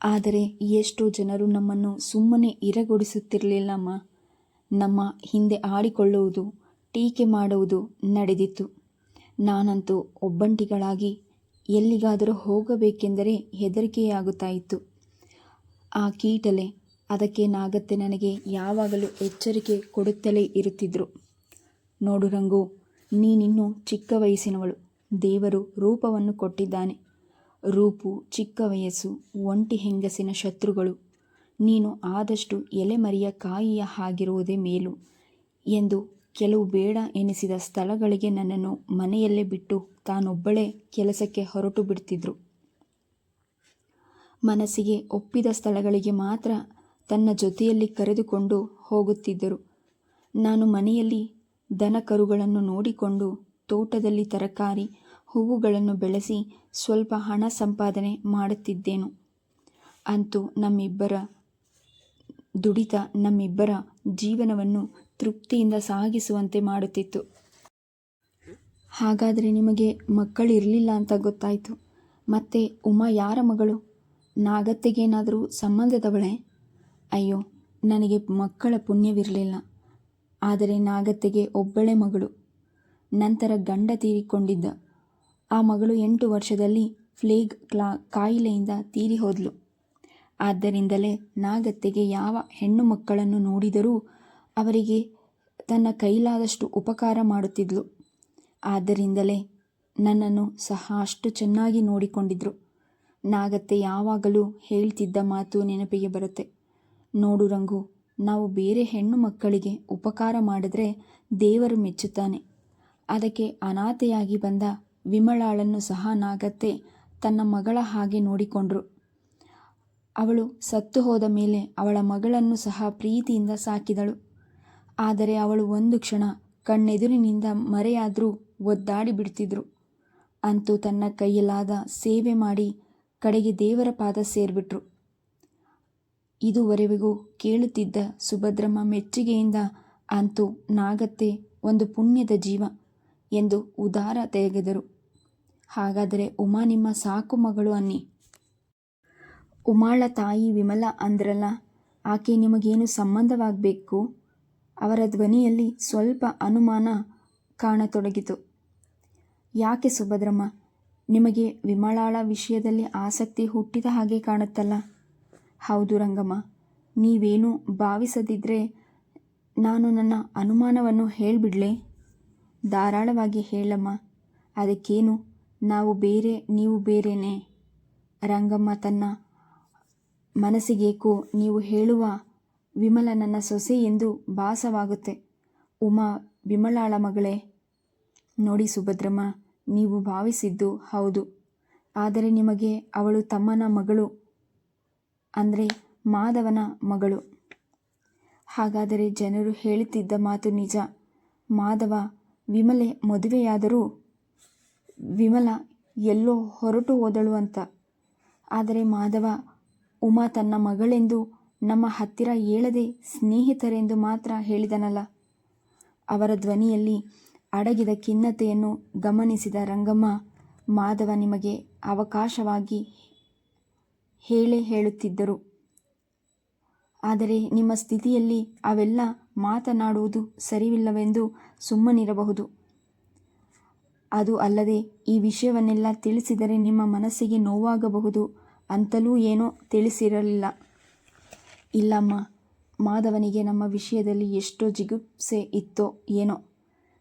ಆದರೆ ಎಷ್ಟೋ ಜನರು ನಮ್ಮನ್ನು ಸುಮ್ಮನೆ ಇರಗೊಡಿಸುತ್ತಿರಲಿಲ್ಲಮ್ಮ. ನಮ್ಮ ಹಿಂದೆ ಆಡಿಕೊಳ್ಳುವುದು, ಟೀಕೆ ಮಾಡುವುದು ನಡೆದಿತ್ತು. ನಾನಂತೂ ಒಬ್ಬಂಟಿಗಳಾಗಿ ಎಲ್ಲಿಗಾದರೂ ಹೋಗಬೇಕೆಂದರೆ ಹೆದರಿಕೆಯಾಗುತ್ತಾ ಇತ್ತು ಆ ಕೀಟಲೆ ಅದಕ್ಕೇನಾಗತ್ತೆ ನನಗೆ ಯಾವಾಗಲೂ ಎಚ್ಚರಿಕೆ ಕೊಡುತ್ತಲೇ ಇರುತ್ತಿದ್ದರು ನೋಡು ರಂಗು, ನೀನಿನ್ನೂ ಚಿಕ್ಕ ವಯಸ್ಸಿನವಳು. ದೇವರು ರೂಪವನ್ನು ಕೊಟ್ಟಿದ್ದಾನೆ. ರೂಪು, ಚಿಕ್ಕ ವಯಸ್ಸು, ಒಂಟಿ ಹೆಂಗಸಿನ ಶತ್ರುಗಳು. ನೀನು ಆದಷ್ಟು ಎಲೆಮರಿಯ ಕಾಯಿಯ ಹಾಗಿರುವುದೇ ಮೇಲು ಎಂದು ಕೆಲವು ಬೇಡ ಎನಿಸಿದ ಸ್ಥಳಗಳಿಗೆ ನನ್ನನ್ನು ಮನೆಯಲ್ಲೇ ಬಿಟ್ಟು ತಾನೊಬ್ಬಳೇ ಕೆಲಸಕ್ಕೆ ಹೊರಟು ಬಿಡ್ತಿದ್ರು. ಮನಸ್ಸಿಗೆ ಒಪ್ಪಿದ ಸ್ಥಳಗಳಿಗೆ ಮಾತ್ರ ತನ್ನ ಜೊತೆಯಲ್ಲಿ ಕರೆದುಕೊಂಡು ಹೋಗುತ್ತಿದ್ದರು. ನಾನು ಮನೆಯಲ್ಲಿ ದನ ಕರುಗಳನ್ನು ನೋಡಿಕೊಂಡು ತೋಟದಲ್ಲಿ ತರಕಾರಿ ಹೂವುಗಳನ್ನು ಬೆಳೆಸಿ ಸ್ವಲ್ಪ ಹಣ ಸಂಪಾದನೆ ಮಾಡುತ್ತಿದ್ದೇನು? ಅಂತೂ ನಮ್ಮಿಬ್ಬರ ದುಡಿತ ನಮ್ಮಿಬ್ಬರ ಜೀವನವನ್ನು ತೃಪ್ತಿಯಿಂದ ಸಾಗಿಸುವಂತೆ ಮಾಡುತ್ತಿತ್ತು. ಹಾಗಾದರೆ ನಿಮಗೆ ಮಕ್ಕಳಿರಲಿಲ್ಲ ಅಂತ ಗೊತ್ತಾಯಿತು. ಮತ್ತೆ ಉಮಾ ಯಾರ ಮಗಳು? ನಾಗತ್ತೆಗೇನಾದರೂ ಸಂಬಂಧದವಳೆ? ಅಯ್ಯೋ, ನನಗೆ ಮಕ್ಕಳ ಪುಣ್ಯವಿರಲಿಲ್ಲ. ಆದರೆ ನಾಗತ್ತೆಗೆ ಒಬ್ಬಳೆ ಮಗಳು. ನಂತರ ಗಂಡ ತೀರಿಕೊಂಡಿದ್ದ. ಆ ಮಗಳು ಎಂಟು ವರ್ಷದಲ್ಲಿ ಫ್ಲೇಗ್ ಕ್ಲಾ ಕಾಯಿಲೆಯಿಂದ ತೀರಿ ಹೋದ್ಲು. ಆದ್ದರಿಂದಲೇ ನಾಗತ್ತೆಗೆ ಯಾವ ಹೆಣ್ಣು ಮಕ್ಕಳನ್ನು ನೋಡಿದರೂ ಅವರಿಗೆ ತನ್ನ ಕೈಲಾದಷ್ಟು ಉಪಕಾರ ಮಾಡುತ್ತಿದ್ಲು. ಆದ್ದರಿಂದಲೇ ನನ್ನನ್ನು ಸಹ ಅಷ್ಟು ಚೆನ್ನಾಗಿ ನೋಡಿಕೊಂಡಿದ್ರು. ನಾಗತ್ತೆ ಯಾವಾಗಲೂ ಹೇಳ್ತಿದ್ದ ಮಾತು ನೆನಪಿಗೆ ಬರುತ್ತೆ. ನೋಡು ರಂಗು, ನಾವು ಬೇರೆ ಹೆಣ್ಣು ಮಕ್ಕಳಿಗೆ ಉಪಕಾರ ಮಾಡಿದ್ರೆ ದೇವರು ಮೆಚ್ಚುತ್ತಾನೆ. ಅದಕ್ಕೆ ಅನಾಥೆಯಾಗಿ ಬಂದ ವಿಮಳಾಳನ್ನು ಸಹ ನಾಗತ್ತೆ ತನ್ನ ಮಗಳ ಹಾಗೆ ನೋಡಿಕೊಂಡ್ರು. ಅವಳು ಸತ್ತು ಹೋದ ಮೇಲೆ ಅವಳ ಮಗಳನ್ನು ಸಹ ಪ್ರೀತಿಯಿಂದ ಸಾಕಿದಳು. ಆದರೆ ಅವಳು ಒಂದು ಕ್ಷಣ ಕಣ್ಣೆದುರಿನಿಂದ ಮರೆಯಾದರೂ ಒದ್ದಾಡಿ ಬಿಡ್ತಿದ್ರು. ಅಂತೂ ತನ್ನ ಕೈಯಲ್ಲಾದ ಸೇವೆ ಮಾಡಿ ಕಡೆಗೆ ದೇವರ ಪಾದ ಸೇರಿಬಿಟ್ರು. ಇದುವರೆಗೂ ಕೇಳುತ್ತಿದ್ದ ಸುಭದ್ರಮ್ಮ ಮೆಚ್ಚುಗೆಯಿಂದ ಅಂತೂ ನಾಗತ್ತೆ ಒಂದು ಪುಣ್ಯದ ಜೀವ ಎಂದು ಉದಾರ ತೆಗೆದರು. ಹಾಗಾದರೆ ಉಮಾ ನಿಮ್ಮ ಸಾಕು ಮಗಳು ಅನ್ನಿ. ಉಮಾಳ ತಾಯಿ ವಿಮಲ ಅಂದ್ರಲ್ಲ, ಆಕೆ ನಿಮಗೇನು ಸಂಬಂಧವಾಗಬೇಕು? ಅವರ ಧ್ವನಿಯಲ್ಲಿ ಸ್ವಲ್ಪ ಅನುಮಾನ ಕಾಣತೊಡಗಿತು. ಯಾಕೆ ಸುಭದ್ರಮ್ಮ? ನಿಮಗೆ ವಿಮಲಾಳ ವಿಷಯದಲ್ಲಿ ಆಸಕ್ತಿ ಹುಟ್ಟಿದ ಹಾಗೆ ಕಾಣುತ್ತಲ್ಲ. ಹೌದು ರಂಗಮ್ಮ, ನೀವೇನು ಭಾವಿಸದಿದ್ದರೆ ನಾನು ನನ್ನ ಅನುಮಾನವನ್ನು ಹೇಳಿಬಿಡ್ಲೆ. ಧಾರಾಳವಾಗಿ ಹೇಳಮ್ಮ, ಅದಕ್ಕೇನು ನಾವು ಬೇರೆ, ನೀವು ಬೇರೆಯೇ ರಂಗಮ್ಮ ತನ್ನ ಮನಸ್ಸಿಗೇಕೋ ನೀವು ಹೇಳುವ ವಿಮಲ ನನ್ನ ಸೊಸೆ ಎಂದು ಭಾಸವಾಗುತ್ತೆ. ಉಮಾ, ವಿಮಲಾಳ ಮಗಳೇ. ನೋಡಿ ಸುಭದ್ರಮ್ಮ, ನೀವು ಭಾವಿಸಿದ್ದು ಹೌದು. ಆದರೆ ನಿಮಗೆ ಅವಳು ತಮ್ಮನ ಮಗಳು, ಅಂದರೆ ಮಾಧವನ ಮಗಳು. ಹಾಗಾದರೆ ಜನರು ಹೇಳುತ್ತಿದ್ದ ಮಾತು ನಿಜ. ಮಾಧವ, ವಿಮಲೆ ಮದುವೆಯಾದರೂ ವಿಮಲ ಎಲ್ಲೋ ಹೊರಟು ಹೋದಳು ಅಂತ. ಆದರೆ ಮಾಧವ, ಉಮಾ ತನ್ನ ಮಗಳೆಂದು ನಮ್ಮ ಹತ್ತಿರ ಹೇಳದೆ ಸ್ನೇಹಿತರೆಂದು ಮಾತ್ರ ಹೇಳಿದನಲ್ಲ. ಅವರ ಧ್ವನಿಯಲ್ಲಿ ಅಡಗಿದ ಖಿನ್ನತೆಯನ್ನು ಗಮನಿಸಿದ ರಂಗಮ್ಮ, ಮಾಧವ ನಿಮಗೆ ಅವಕಾಶವಾಗಿ ಹೇಳೇ ಹೇಳುತ್ತಿದ್ದರು. ಆದರೆ ನಿಮ್ಮ ಸ್ಥಿತಿಯಲ್ಲಿ ಅವೆಲ್ಲ ಮಾತನಾಡುವುದು ಸರಿವಿಲ್ಲವೆಂದು ಸುಮ್ಮನಿರಬಹುದು. ಅದು ಅಲ್ಲದೆ ಈ ವಿಷಯವನ್ನೆಲ್ಲ ತಿಳಿಸಿದರೆ ನಿಮ್ಮ ಮನಸ್ಸಿಗೆ ನೋವಾಗಬಹುದು. ಅಂತಲೂ ಏನೋ ತಿಳಿಸಿರಲಿಲ್ಲ. ಇಲ್ಲಮ್ಮ, ಮಾಧವನಿಗೆ ನಮ್ಮ ವಿಷಯದಲ್ಲಿ ಎಷ್ಟೋ ಜಿಗುಪ್ಸೆ ಇತ್ತೋ ಏನೋ.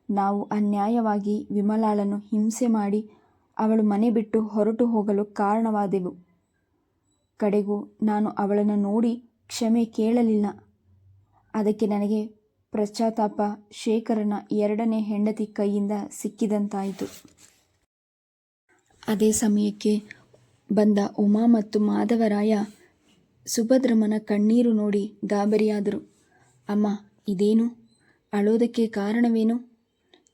ನಾವು ಅನ್ಯಾಯವಾಗಿ ವಿಮಲಾಳನ್ನು ಹಿಂಸೆ ಮಾಡಿ ಅವಳು ಮನೆ ಬಿಟ್ಟು ಹೊರಟು ಹೋಗಲು ಕಾರಣವಾದೆವು. ಕಡೆಗೂ ನಾನು ಅವಳನ್ನು ನೋಡಿ ಕ್ಷಮೆ ಕೇಳಲಿಲ್ಲ. ಅದಕ್ಕೆ ನನಗೆ ಪಶ್ಚಾತ್ತಾಪ ಶೇಖರನ ಎರಡನೇ ಹೆಂಡತಿ ಕೈಯಿಂದ ಸಿಕ್ಕಿದಂತಾಯಿತು. ಅದೇ ಸಮಯಕ್ಕೆ ಬಂದ ಉಮಾ ಮತ್ತು ಮಾಧವರಾಯ ಸುಭದ್ರಮ್ಮನ ಕಣ್ಣೀರು ನೋಡಿ ಗಾಬರಿಯಾದರು. ಅಮ್ಮ, ಇದೇನು? ಅಳೋದಕ್ಕೆ ಕಾರಣವೇನು?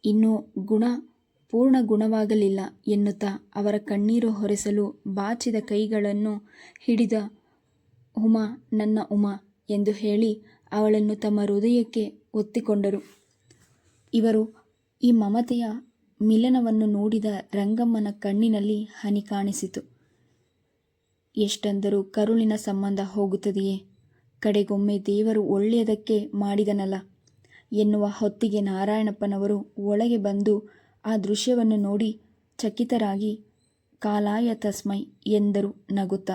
ಇನ್ನೂ ಗುಣ, ಪೂರ್ಣ ಗುಣವಾಗಲಿಲ್ಲ ಎನ್ನುತ್ತಾ ಅವರ ಕಣ್ಣೀರು ಹೊರೆಸಲು ಬಾಚಿದ ಕೈಗಳನ್ನು ಹಿಡಿದ ಉಮಾ, ನನ್ನ ಉಮಾ ಎಂದು ಹೇಳಿ ಅವಳನ್ನು ತಮ್ಮ ಹೃದಯಕ್ಕೆ ಒತ್ತಿಕೊಂಡರು. ಇವರು ಈ ಮಮತೆಯ ಮಿಲನವನ್ನು ನೋಡಿದ ರಂಗಮ್ಮನ ಕಣ್ಣಿನಲ್ಲಿ ಹನಿ ಕಾಣಿಸಿತು. ಎಷ್ಟೆಂದರೂ ಕರುಳಿನ ಸಂಬಂಧ ಹೋಗುತ್ತದೆಯೇ? ಕಡೆಗೊಮ್ಮೆ ದೇವರು ಒಳ್ಳೆಯದಕ್ಕೆ ಮಾಡಿದನಲ್ಲ. ಎನ್ನುವ ಹೊತ್ತಿಗೆ ನಾರಾಯಣಪ್ಪನವರು ಒಳಗೆ ಬಂದು ಆ ದೃಶ್ಯವನ್ನು ನೋಡಿ ಚಕಿತರಾಗಿ, ಕಾಲಾಯ ತಸ್ಮೈ ಎಂದರು ನಗುತ್ತ.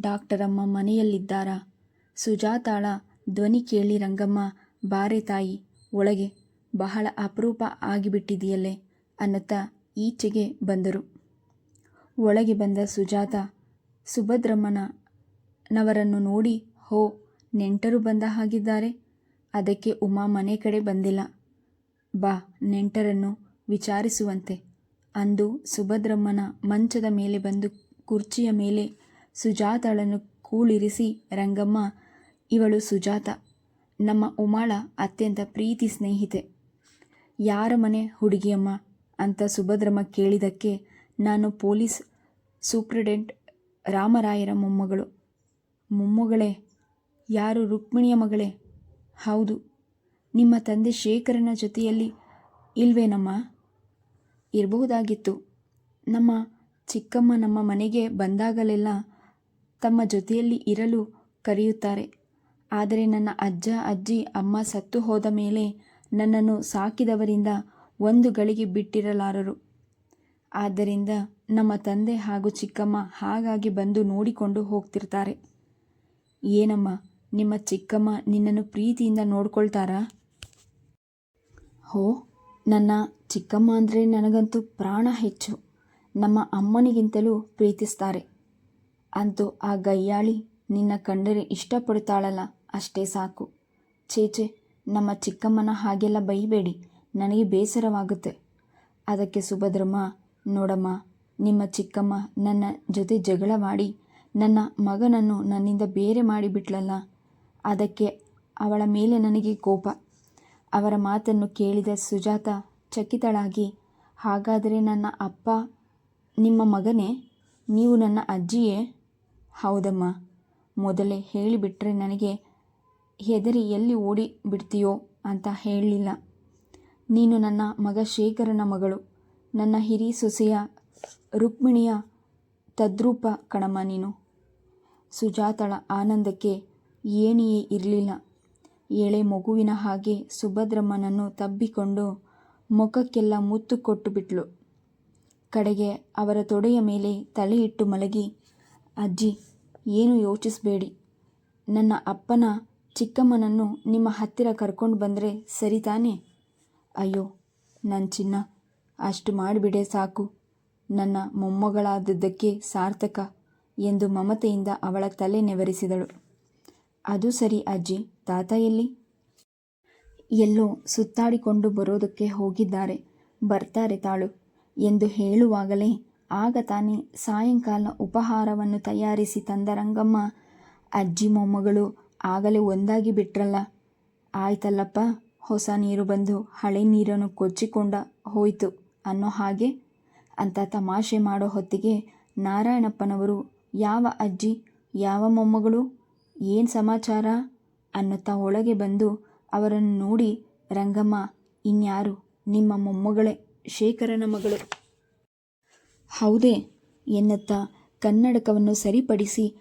ಡಾಕ್ಟರಮ್ಮ ಮನೆಯಲ್ಲಿದ್ದಾರಾ? ಸುಜಾತಾಳ ಧ್ವನಿ ಕೇಳಿ ರಂಗಮ್ಮ ಬಾರೆ ತಾಯಿ, ಒಳಗೆ ಬಹಳ ಅಪರೂಪ ಆಗಿಬಿಟ್ಟಿದೆಯಲ್ಲೇ ಅನ್ನುತ್ತಾ ಈಚೆಗೆ ಬಂದರು. ಒಳಗೆ ಬಂದ ಸುಜಾತ ಸುಭದ್ರಮ್ಮನವರನ್ನು ನೋಡಿ, ಹೋ, ನೆಂಟರು ಬಂದ ಹಾಗಿದ್ದಾರೆ. ಅದಕ್ಕೆ ಉಮಾ ಮನೆ ಕಡೆ ಬಂದಿಲ್ಲ. ಬಾ, ನೆಂಟರನ್ನು ವಿಚಾರಿಸುವಂತೆ. ಅಂದು ಸುಭದ್ರಮ್ಮನ ಮಂಚದ ಮೇಲೆ ಬಂದು ಕುರ್ಚಿಯ ಮೇಲೆ ಸುಜಾತಳನ್ನು ಕೂಳಿರಿಸಿ, ರಂಗಮ್ಮ, ಇವಳು ಸುಜಾತ. ನಮ್ಮ ಉಮಾಳ ಅತ್ಯಂತ ಪ್ರೀತಿ ಸ್ನೇಹಿತೆ. ಯಾರ ಮನೆ ಹುಡುಗಿಯಮ್ಮ ಅಂತ ಸುಭದ್ರಮ್ಮ ಕೇಳಿದಕ್ಕೆ ನಾನು ಪೊಲೀಸ್ ಸೂಪ್ರಿಡೆಂಟ್ ರಾಮರಾಯರ ಮೊಮ್ಮಗಳು. ಮೊಮ್ಮಗಳೇ, ಯಾರು ರುಕ್ಮಿಣಿಯ ಮಗಳೇ? ಹೌದು, ನಿಮ್ಮ ತಂದೆ ಶೇಖರನ ಜೊತೆಯಲ್ಲಿ ಇಲ್ವೇನಮ್ಮ? ಇರಬಹುದಾಗಿತ್ತು. ನಮ್ಮ ಚಿಕ್ಕಮ್ಮ ನಮ್ಮ ಮನೆಗೆ ಬಂದಾಗಲೆಲ್ಲ ತಮ್ಮ ಜೊತೆಯಲ್ಲಿ ಇರಲು ಕರೆಯುತ್ತಾರೆ. ಆದರೆ ನನ್ನ ಅಜ್ಜ, ಅಜ್ಜಿ, ಅಮ್ಮ ಸತ್ತು ಹೋದ ಮೇಲೆ ನನ್ನನ್ನು ಸಾಕಿದವರಿಂದ ಒಂದು ಗಳಿಗೆ ಬಿಟ್ಟಿರಲಾರರು. ಆದ್ದರಿಂದ ನಮ್ಮ ತಂದೆ ಹಾಗೂ ಚಿಕ್ಕಮ್ಮ ಹಾಗಾಗಿ ಬಂದು ನೋಡಿಕೊಂಡು ಹೋಗ್ತಿರ್ತಾರೆ. ಏನಮ್ಮ, ನಿಮ್ಮ ಚಿಕ್ಕಮ್ಮ ನಿನ್ನನ್ನು ಪ್ರೀತಿಯಿಂದ ನೋಡ್ಕೊಳ್ತಾರಾ? ಹೋ, ನನ್ನ ಚಿಕ್ಕಮ್ಮ ಅಂದರೆ ನನಗಂತೂ ಪ್ರಾಣ ಹೆಚ್ಚು. ನಮ್ಮ ಅಮ್ಮನಿಗಿಂತಲೂ ಪ್ರೀತಿಸ್ತಾರೆ. ಅಂತೂ ಆ ಗಯ್ಯಾಳಿ ನಿನ್ನ ಕಂಡರೆ ಇಷ್ಟಪಡ್ತಾಳಲ್ಲ ಅಷ್ಟೇ ಸಾಕು. ಚೇಚೆ ನಮ್ಮ ಚಿಕ್ಕಮ್ಮನ ಹಾಗೆಲ್ಲ ಬೈಬೇಡಿ. ನನಗೆ ಬೇಸರವಾಗುತ್ತೆ. ಅದಕ್ಕೆ ಸುಭದ್ರಮ್ಮ, ನೋಡಮ್ಮ, ನಿಮ್ಮ ಚಿಕ್ಕಮ್ಮ ನನ್ನ ಜೊತೆ ಜಗಳ ಮಾಡಿ ನನ್ನ ಮಗನನ್ನು ನನ್ನಿಂದ ಬೇರೆ ಮಾಡಿಬಿಟ್ಲಲ್ಲ? ಅದಕ್ಕೆ ಅವಳ ಮೇಲೆ ನನಗೆ ಕೋಪ. ಅವರ ಮಾತನ್ನು ಕೇಳಿದ ಸುಜಾತ ಚಕಿತಳಾಗಿ, ಹಾಗಾದರೆ ನನ್ನ ಅಪ್ಪ ನಿಮ್ಮ ಮಗನೇ? ನೀವು ನನ್ನ ಅಜ್ಜಿಯೇ? ಹೌದಮ್ಮ. ಮೊದಲೇ ಹೇಳಿಬಿಟ್ರೆ ನನಗೆ, ಹೆದರಿ ಎಲ್ಲಿ ಓಡಿ ಬಿಡ್ತೀಯೋ ಅಂತ ಹೇಳಲಿಲ್ಲ. ನೀನು ನನ್ನ ಮಗ ಶೇಖರನ ಮಗಳು. ನನ್ನ ಹಿರಿ ಸೊಸೆಯ ರುಕ್ಮಿಣಿಯ ತದ್ರೂಪ ಕಣಮ್ಮ ನೀನು. ಸುಜಾತಳ ಆನಂದಕ್ಕೆ ಏಣಿಯೇ ಇರಲಿಲ್ಲ. ಎಳೆ ಮಗುವಿನ ಹಾಗೆ ಸುಭದ್ರಮ್ಮನನ್ನು ತಬ್ಬಿಕೊಂಡು ಮುಖಕ್ಕೆಲ್ಲ ಮುತ್ತು ಕೊಟ್ಟು ಬಿಟ್ಲು ಕಡೆಗೆ ಅವರ ತೊಡೆಯ ಮೇಲೆ ತಲೆಯಿಟ್ಟು ಮಲಗಿ, ಅಜ್ಜಿ ಏನು ಯೋಚಿಸಬೇಡಿ. ನನ್ನ ಅಪ್ಪನ ಚಿಕ್ಕಮ್ಮನನ್ನು ನಿಮ್ಮ ಹತ್ತಿರ ಕರ್ಕೊಂಡು ಬಂದರೆ ಸರಿ ತಾನೇ? ಅಯ್ಯೋ ನನ್ನ ಚಿನ್ನ, ಅಷ್ಟು ಮಾಡಿಬಿಡೆ ಸಾಕು. ನನ್ನ ಮೊಮ್ಮಗಳಾದದ್ದಕ್ಕೆ ಸಾರ್ಥಕ ಎಂದು ಮಮತೆಯಿಂದ ಅವಳ ತಲೆ ನೆವರಿಸಿದಳು. ಅದು ಸರಿ ಅಜ್ಜಿ, ತಾತ ಎಲ್ಲಿ? ಎಲ್ಲೋ ಸುತ್ತಾಡಿಕೊಂಡು ಬರೋದಕ್ಕೆ ಹೋಗಿದ್ದಾರೆ. ಬರ್ತಾರೆ ತಾಳು ಎಂದು ಹೇಳುವಾಗಲೇ ಆಗ ತಾನೇ ಸಾಯಂಕಾಲ ಉಪಹಾರವನ್ನು ತಯಾರಿಸಿ ತಂದ ರಂಗಮ್ಮ, ಅಜ್ಜಿ ಮೊಮ್ಮಗಳು ಆಗಲೇ ಒಂದಾಗಿ ಬಿಟ್ರಲ್ಲ. ಆಯ್ತಲ್ಲಪ್ಪ, ಹೊಸ ನೀರು ಬಂದು ಹಳೆ ನೀರನ್ನು ಕೊಚ್ಚಿಕೊಂಡ ಹೋಯಿತು ಅನ್ನೋ ಹಾಗೆ? ಅಂತ ತಮಾಷೆ ಮಾಡೋ ಹೊತ್ತಿಗೆ ನಾರಾಯಣಪ್ಪನವರು, ಯಾವ ಅಜ್ಜಿ, ಯಾವ ಮೊಮ್ಮಗಳು, ಏನು ಸಮಾಚಾರ ಅನ್ನುತ್ತಾ ಒಳಗೆ ಬಂದು ಅವರನ್ನು ನೋಡಿ, ರಂಗಮ್ಮ, ಇನ್ಯಾರು ನಿಮ್ಮ ಮೊಮ್ಮಗಳೇ, ಶೇಖರನ ಮಗಳು. ಹೌದೇ ಎನ್ನುತ್ತಾ ಕನ್ನಡಕವನ್ನು ಸರಿಪಡಿಸಿ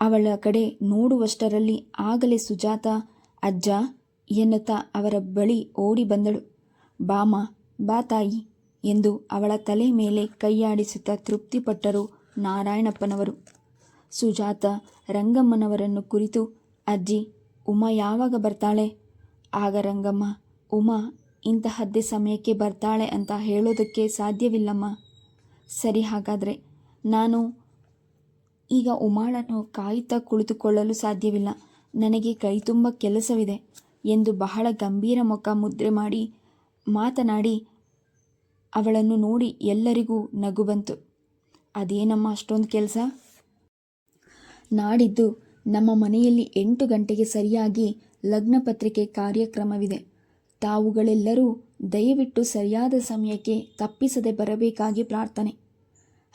ಅವಳ ಕಡೆ ನೋಡುವಷ್ಟರಲ್ಲಿ ಆಗಲೇ ಸುಜಾತ, ಅಜ್ಜ ಎನ್ನುತ್ತಾ ಅವರ ಬಳಿ ಓಡಿ ಬಂದಳು. ಬಾಮ, ಬಾ ತಾಯಿ ಎಂದು ಅವಳ ತಲೆ ಮೇಲೆ ಕೈಯಾಡಿಸುತ್ತ ತೃಪ್ತಿಪಟ್ಟರು ನಾರಾಯಣಪ್ಪನವರು. ಸುಜಾತ ರಂಗಮ್ಮನವರನ್ನು ಕುರಿತು, ಅಜ್ಜಿ, ಉಮಾ ಯಾವಾಗ ಬರ್ತಾಳೆ? ಆಗ ರಂಗಮ್ಮ, ಉಮಾ ಇಂತಹದ್ದೇ ಸಮಯಕ್ಕೆ ಬರ್ತಾಳೆ ಅಂತ ಹೇಳೋದಕ್ಕೆ ಸಾಧ್ಯವಿಲ್ಲಮ್ಮ. ಸರಿ, ಹಾಗಾದರೆ ನಾನು ಈಗ ಉಮಾಳನ್ನು ಕಾಯುತ್ತಾ ಕುಳಿತುಕೊಳ್ಳಲು ಸಾಧ್ಯವಿಲ್ಲ. ನನಗೆ ಕೈ ತುಂಬ ಕೆಲಸವಿದೆ ಎಂದು ಬಹಳ ಗಂಭೀರ ಮುಖ ಮುದ್ರೆ ಮಾಡಿ ಮಾತನಾಡಿ ಅವಳನ್ನು ನೋಡಿ ಎಲ್ಲರಿಗೂ ನಗು ಬಂತು. ಅದೇನಮ್ಮ ಅಷ್ಟೊಂದು ಕೆಲಸ? ನಾಡಿದ್ದು ನಮ್ಮ ಮನೆಯಲ್ಲಿ ಎಂಟು ಗಂಟೆಗೆ ಸರಿಯಾಗಿ ಲಗ್ನ ಪತ್ರಿಕೆ ಕಾರ್ಯಕ್ರಮವಿದೆ. ತಾವುಗಳೆಲ್ಲರೂ ದಯವಿಟ್ಟು ಸರಿಯಾದ ಸಮಯಕ್ಕೆ ತಪ್ಪಿಸದೆ ಬರಬೇಕಾಗಿ ಪ್ರಾರ್ಥನೆ.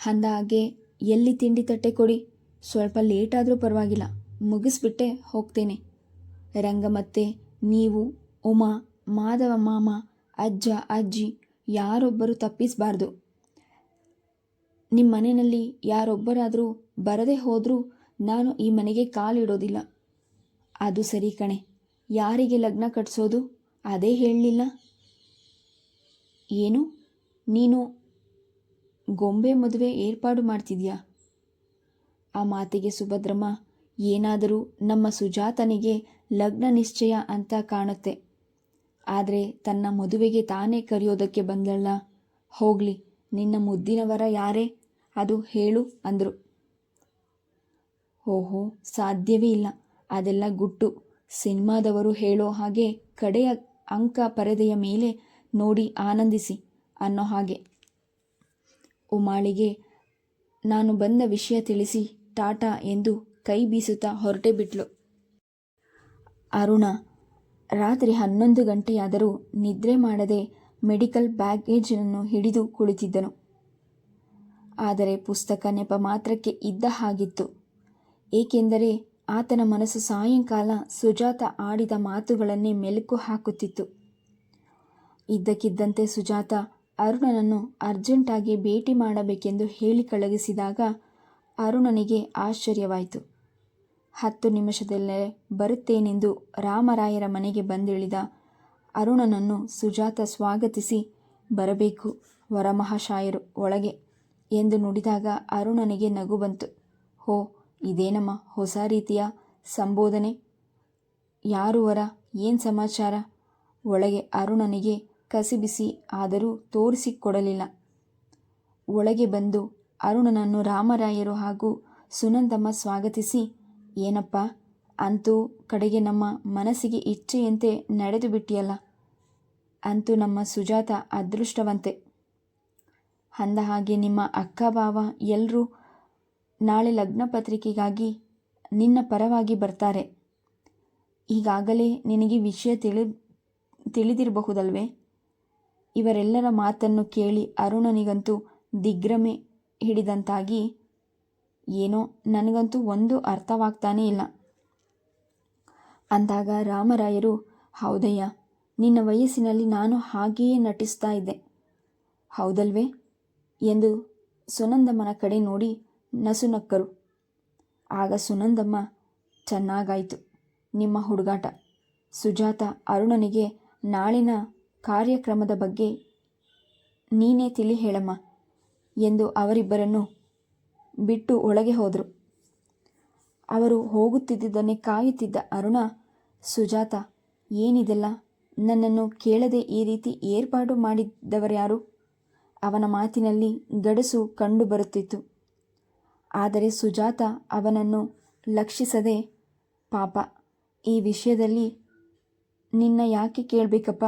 ಅಂದಾಗೆ ಎಲ್ಲಿ ತಿಂಡಿ ತಟ್ಟೆ ಕೊಡಿ? ಸ್ವಲ್ಪ ಲೇಟಾದರೂ ಪರವಾಗಿಲ್ಲ. ಮುಗಿಸ್ಬಿಟ್ಟೆ ಹೋಗ್ತೇನೆ. ರಂಗಮತ್ತೆ, ನೀವು, ಉಮಾ, ಮಾಧವ ಮಾಮ, ಅಜ್ಜ, ಅಜ್ಜಿ ಯಾರೊಬ್ಬರು ತಪ್ಪಿಸಬಾರ್ದು. ನಿಮ್ಮ ಮನೆಯಲ್ಲಿ ಯಾರೊಬ್ಬರಾದರೂ ಬರದೇ ಹೋದರೂ ನಾನು ಈ ಮನೆಗೆ ಕಾಲಿಡೋದಿಲ್ಲ. ಅದು ಸರಿ ಕಣೆ. ಯಾರಿಗೆ ಲಗ್ನ ಕಟ್ಸೋದು? ಅದೇ ಹೇಳಲಿಲ್ಲ. ಏನು? ನೀನು ಗೊಂಬೆ ಮದುವೆ ಏರ್ಪಾಡು ಮಾಡ್ತಿದ್ಯಾ? ಆ ಮಾತಿಗೆ ಸುಭದ್ರಮ್ಮ, ಏನಾದರೂ ನಮ್ಮ ಸುಜಾತನಿಗೆ ಲಗ್ನ ನಿಶ್ಚಯ ಅಂತ ಕಾಣುತ್ತೆ. ಆದರೆ ತನ್ನ ಮದುವೆಗೆ ತಾನೇ ಕರೆಯೋದಕ್ಕೆ ಬಂದಲ್ಲ ಹೋಗಲಿ, ನಿನ್ನ ಮುದ್ದಿನವರ ಯಾರೇ? ಅದು ಹೇಳು ಅಂದರು. ಓಹೋ, ಸಾಧ್ಯವೇ ಇಲ್ಲ. ಅದೆಲ್ಲ ಗುಟ್ಟು. ಸಿನಿಮಾದವರು ಹೇಳೋ ಹಾಗೆ ಕಡೆಯ ಅಂಕ ಪರದೆಯ ಮೇಲೆ ನೋಡಿ ಆನಂದಿಸಿ ಅನ್ನೋ ಹಾಗೆ. ಉಮಾಳಿಗೆ ನಾನು ಬಂದ ವಿಷಯ ತಿಳಿಸಿ ಟಾಟಾ ಎಂದು ಕೈ ಬೀಸುತ್ತಾ ಹೊರಟೇ ಬಿಟ್ಲು. ಅರುಣ, ರಾತ್ರಿ ಹನ್ನೊಂದು ಗಂಟೆಯಾದರೂ ನಿದ್ರೆ ಮಾಡದೆ ಮೆಡಿಕಲ್ ಬ್ಯಾಗೇಜನ್ನು ಹಿಡಿದು ಕುಳಿತಿದ್ದನು. ಆದರೆ ಪುಸ್ತಕ ನೆಪ ಮಾತ್ರಕ್ಕೆ ಇದ್ದ ಹಾಗಿತ್ತು. ಏಕೆಂದರೆ ಆತನ ಮನಸ್ಸು ಸಾಯಂಕಾಲ ಸುಜಾತ ಆಡಿದ ಮಾತುಗಳನ್ನೇ ಮೆಲುಕು ಹಾಕುತ್ತಿತ್ತು. ಇದ್ದಕ್ಕಿದ್ದಂತೆ ಸುಜಾತ ಅರುಣನನ್ನು ಅರ್ಜೆಂಟಾಗಿ ಭೇಟಿ ಮಾಡಬೇಕೆಂದು ಹೇಳಿ ಕಳುಹಿಸಿದಾಗ ಅರುಣನಿಗೆ ಆಶ್ಚರ್ಯವಾಯಿತು. ಹತ್ತು ನಿಮಿಷದಲ್ಲೇ ಬರುತ್ತೇನೆಂದು ರಾಮರಾಯರ ಮನೆಗೆ ಬಂದಿಳಿದ ಅರುಣನನ್ನು ಸುಜಾತ ಸ್ವಾಗತಿಸಿ, ಬರಬೇಕು ವರಮಹಾಶಾಯರು ಒಳಗೆ ಎಂದು ನುಡಿದಾಗ ಅರುಣನಿಗೆ ನಗು ಬಂತು. ಹೋ, ಇದೇನಮ್ಮ ಹೊಸ ರೀತಿಯ ಸಂಬೋಧನೆ? ಯಾರು ವರ? ಏನು ಸಮಾಚಾರ? ಒಳಗೆ ಅರುಣನಿಗೆ ಕಸಿಬಿಸಿ ಆದರೂ ತೋರಿಸಿಕೊಡಲಿಲ್ಲ. ಒಳಗೆ ಬಂದು ಅರುಣನನ್ನು ರಾಮರಾಯರು ಹಾಗೂ ಸುನಂದಮ್ಮ ಸ್ವಾಗತಿಸಿ, ಏನಪ್ಪ, ಅಂತೂ ಕಡೆಗೆ ನಮ್ಮ ಮನಸ್ಸಿಗೆ ಇಚ್ಛೆಯಂತೆ ನಡೆದು ಬಿಟ್ಟಿಯಲ್ಲ? ಅಂತೂ ನಮ್ಮ ಸುಜಾತ ಅದೃಷ್ಟವಂತೆ. ಅಂದ ಹಾಗೆ ನಿಮ್ಮ ಅಕ್ಕ ಬಾವ ಎಲ್ಲರೂ ನಾಳೆ ಲಗ್ನ ಪತ್ರಿಕೆಗಾಗಿ ನಿನ್ನ ಪರವಾಗಿ ಬರ್ತಾರೆ. ಈಗಾಗಲೇ ನಿನಗೆ ವಿಷಯ ತಿಳಿ ತಿಳಿದಿರಬಹುದಲ್ವೇ? ಇವರೆಲ್ಲರ ಮಾತನ್ನು ಕೇಳಿ ಅರುಣನಿಗಂತೂ ದಿಗ್ರಮೆ ಹಿಡಿದಂತಾಗಿ, ಏನೋ ನನಗಂತೂ ಒಂದು ಅರ್ಥವಾಗ್ತಾನೇ ಇಲ್ಲ. ಅಂದಾಗ ರಾಮರಾಯರು, ಹೌದಯ್ಯ, ನಿನ್ನ ವಯಸ್ಸಿನಲ್ಲಿ ನಾನು ಹಾಗೆಯೇ ನಟಿಸ್ತಾ ಇದ್ದೆ. ಹೌದಲ್ವೇ? ಎಂದು ಸುನಂದಮ್ಮನ ಕಡೆ ನೋಡಿ ನಸುನಕ್ಕರು. ಆಗ ಸುನಂದಮ್ಮ, ಚೆನ್ನಾಗಾಯಿತು ನಿಮ್ಮ ಹುಡುಗಾಟ. ಸುಜಾತ ಅರುಣನಿಗೆ ನಾಳಿನ ಕಾರ್ಯಕ್ರಮದ ಬಗ್ಗೆ ನೀನೇ ತಿಳಿ ಹೇಳಮ್ಮ ಎಂದು ಅವರಿಬ್ಬರನ್ನು ಬಿಟ್ಟು ಒಳಗೆ ಹೋದರು. ಅವರು ಹೋಗುತ್ತಿದ್ದುದನ್ನೇ ಕಾಯುತ್ತಿದ್ದ ಅರುಣ, ಸುಜಾತ, ಏನಿದೆಲ್ಲ? ನನ್ನನ್ನು ಕೇಳದೆ ಈ ರೀತಿ ಏರ್ಪಾಡು ಮಾಡಿದ್ದವರ್ಯಾರು? ಅವನ ಮಾತಿನಲ್ಲಿ ಗಡಸು ಕಂಡುಬರುತ್ತಿತ್ತು ಆದರೆ ಸುಜಾತ ಅವನನ್ನು ಲಕ್ಷಿಸದೆ, ಪಾಪ, ಈ ವಿಷಯದಲ್ಲಿ ನಿನ್ನ ಯಾಕೆ ಕೇಳಬೇಕಪ್ಪ?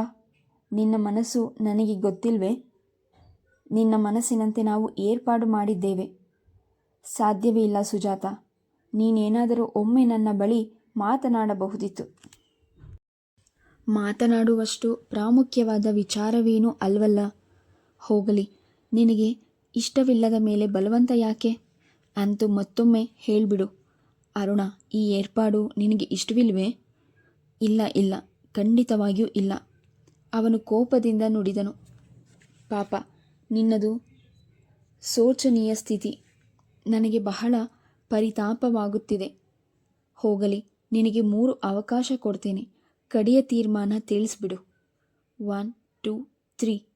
ನಿನ್ನ ಮನಸ್ಸು ನನಗೆ ಗೊತ್ತಿಲ್ವೇ? ನಿನ್ನ ಮನಸ್ಸಿನಂತೆ ನಾವು ಏರ್ಪಾಡು ಮಾಡಿದ್ದೇವೆ. ಸಾಧ್ಯವೇ ಇಲ್ಲ ಸುಜಾತ. ನೀನೇನಾದರೂ ಒಮ್ಮೆ ನನ್ನ ಬಳಿ ಮಾತನಾಡಬಹುದಿತ್ತು. ಮಾತನಾಡುವಷ್ಟು ಪ್ರಾಮುಖ್ಯವಾದ ವಿಚಾರವೇನೂ ಅಲ್ವಲ್ಲ. ಹೋಗಲಿ, ನಿನಗೆ ಇಷ್ಟವಿಲ್ಲದ ಮೇಲೆ ಬಲವಂತ ಯಾಕೆ? ಅಂತೂ ಮತ್ತೊಮ್ಮೆ ಹೇಳಿಬಿಡು. ಅರುಣ, ಈ ಏರ್ಪಾಡು ನಿನಗೆ ಇಷ್ಟವಿಲ್ವೇ? ಇಲ್ಲ ಇಲ್ಲ, ಖಂಡಿತವಾಗಿಯೂ ಇಲ್ಲ. ಅವನು ಕೋಪದಿಂದ ನುಡಿದನು. ಪಾಪ, ನಿನ್ನದು ಶೋಚನೀಯ ಸ್ಥಿತಿ. ನನಗೆ ಬಹಳ ಪರಿತಾಪವಾಗುತ್ತಿದೆ. ಹೋಗಲಿ, ನಿನಗೆ ಮೂರು ಅವಕಾಶ ಕೊಡ್ತೇನೆ. ಕಡೆಯ ತೀರ್ಮಾನ ತಿಳಿಸ್ಬಿಡು. One, two, three.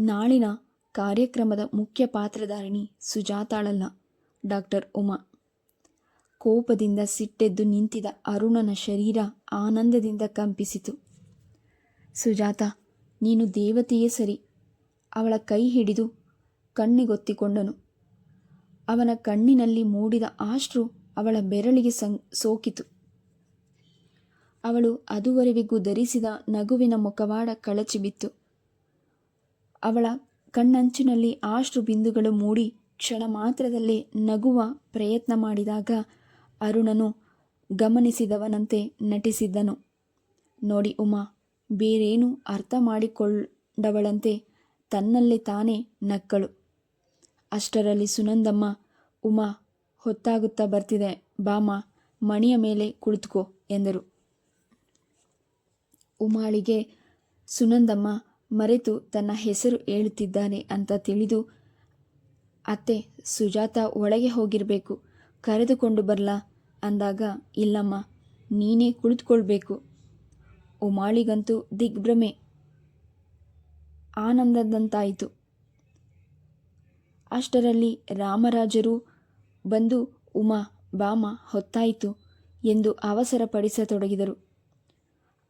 ನಾಳಿನ ಕಾರ್ಯಕ್ರಮದ ಮುಖ್ಯ ಪಾತ್ರಧಾರಿಣಿ ಸುಜಾತಾಳಲ್ಲ, ಡಾಕ್ಟರ್ ಉಮಾ. ಕೋಪದಿಂದ ಸಿಟ್ಟೆದ್ದು ನಿಂತಿದ್ದ ಅರುಣನ ಶರೀರ ಆನಂದದಿಂದ ಕಂಪಿಸಿತು. ಸುಜಾತ, ನೀನು ದೇವತೆಯೇ ಸರಿ. ಅವಳ ಕೈ ಹಿಡಿದು ಕಣ್ಣಿಗೊತ್ತಿಕೊಂಡನು. ಅವನ ಕಣ್ಣಿನಲ್ಲಿ ಮೂಡಿದ ಆಶ್ರು ಅವಳ ಬೆರಳಿಗೆ ಸಂ, ಸೋಕಿತು. ಅವಳು ಅದುವರೆವಿಗೂ ಧರಿಸಿದ ನಗುವಿನ ಮುಖವಾಡ ಕಳಚಿಬಿತ್ತು ಅವಳ ಕಣ್ಣಂಚಿನಲ್ಲಿ ಆಶ್ರು ಬಿಂದುಗಳು ಮೂಡಿ ಕ್ಷಣ ಮಾತ್ರದಲ್ಲೇ ನಗುವ ಪ್ರಯತ್ನ ಮಾಡಿದಾಗ ಅರುಣನು ಗಮನಿಸಿದವನಂತೆ ನಟಿಸಿದ್ದನು. ನೋಡಿ ಉಮಾ ಬೇರೇನೂ ಅರ್ಥ ಮಾಡಿಕೊಂಡವಳಂತೆ ತನ್ನಲ್ಲಿ ತಾನೇ ನಕ್ಕಳು. ಅಷ್ಟರಲ್ಲಿ ಸುನಂದಮ್ಮ, ಉಮಾ, ಹೊತ್ತಾಗುತ್ತಾ ಬರ್ತಿದೆ ಬಾಮ ಮಣಿಯ ಮೇಲೆ ಕುಳಿತುಕೋ ಎಂದರು. ಉಮಾಳಿಗೆ, ಸುನಂದಮ್ಮ, ಮರೆತು ತನ್ನ ಹೆಸರು ಹೇಳುತ್ತಿದ್ದಾನೆ ಅಂತ ತಿಳಿದು ಅತ್ತೆ ಸುಜಾತ ಒಳಗೆ ಹೋಗಿರಬೇಕು, ಕರೆದುಕೊಂಡು ಬರಲಾ? ಅಂದಾಗ, ಇಲ್ಲಮ್ಮ, ನೀನೇ ಕುಳಿತುಕೊಳ್ಬೇಕು. ಉಮಾಳಿಗಂತೂ ದಿಗ್ಭ್ರಮೆ. ಆನಂದದಂತಾಯಿತು. ಅಷ್ಟರಲ್ಲಿ ರಾಮರಾಜರು ಬಂದು, ಉಮಾ, ಬಾಮ, ಹೊತ್ತಾಯಿತು ಎಂದು ಅವಸರಪಡಿಸತೊಡಗಿದರು.